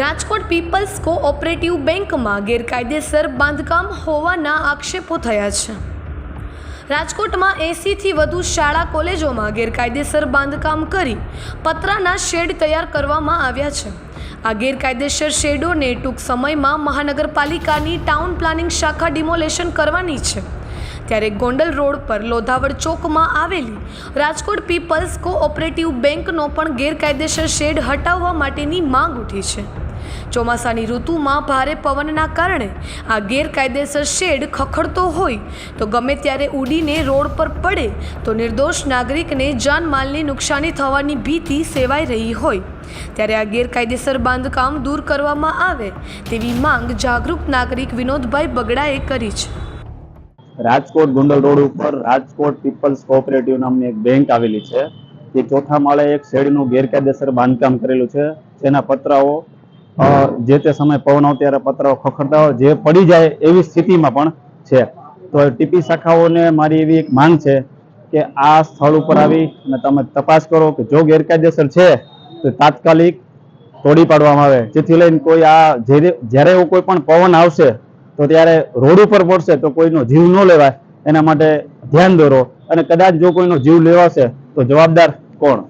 Rajkot people's cooperative બેંકમાં ગેરકાયદેસર બાંધકામ હોવાના આક્ષેપો થયા છે. રાજકોટમાં એંસીથી વધુ શાળા કોલેજોમાં ગેરકાયદેસર બાંધકામ કરી પતરાના શેડ તૈયાર કરવામાં આવ્યા છે. આ ગેરકાયદેસર શેડોને ટૂંક સમયમાં મહાનગરપાલિકાની ટાઉન પ્લાનિંગ શાખા ડિમોલેશન કરવાની છે. ત્યારે ગોંડલ રોડ પર લોધાવડ ચોકમાં આવેલી રાજકોટ પીપલ્સ કોઓપરેટિવ બેંકનો પણ ગેરકાયદેસર શેડ હટાવવા માટેની માંગ ઉઠી છે. ચોમાસાની ઋતુમાં ભારે પવનના કારણે આ ગેરકાયદેસર શેડ ખખડતો હોય તો ગમે ત્યારે ઉડીને રોડ પર પડે તો નિર્દોષ નાગરિકને જાનમાલની નુકસાની થવાની ભીતિ સેવાઈ રહી હોય. ત્યારે આ ગેરકાયદેસર બાંધકામ દૂર કરવામાં આવે તેવી માંગ જાગૃત નાગરિક વિનોદભાઈ બગડાએ કરી છે. રાજકોટ ગુંડલ રોડ ઉપર રાજકોટ પીપલ્સ કોઓપરેટિવ નામની એક બેંક આવેલી છે. તે ચોથા માળે એક શેડનું ગેરકાયદેસર બાંધકામ કરેલું છે. જેના પતરાઓ જે તે સમયે પવન આવે ત્યારે પતરાઓ ખખડતા હોય, જે પડી જાય એવી સ્થિતિમાં પણ છે. તો ટીપી શાખાઓને મારી એવી એક માંગ છે કે આ સ્થળ ઉપર આવી અને તમે તપાસ કરો કે જો ગેરકાયદેસર છે, તો તાત્કાલિક તોડી પાડવામાં આવે. જેથી લઈને કોઈ આ જ્યારે એવો કોઈ પણ પવન આવશે, તો ત્યારે રોડ ઉપર પડશે તો કોઈનો જીવ ન લેવાય. એના માટે ધ્યાન દોરો અને કદાચ જો કોઈનો જીવ લેવાશે તો જવાબદાર કોણ?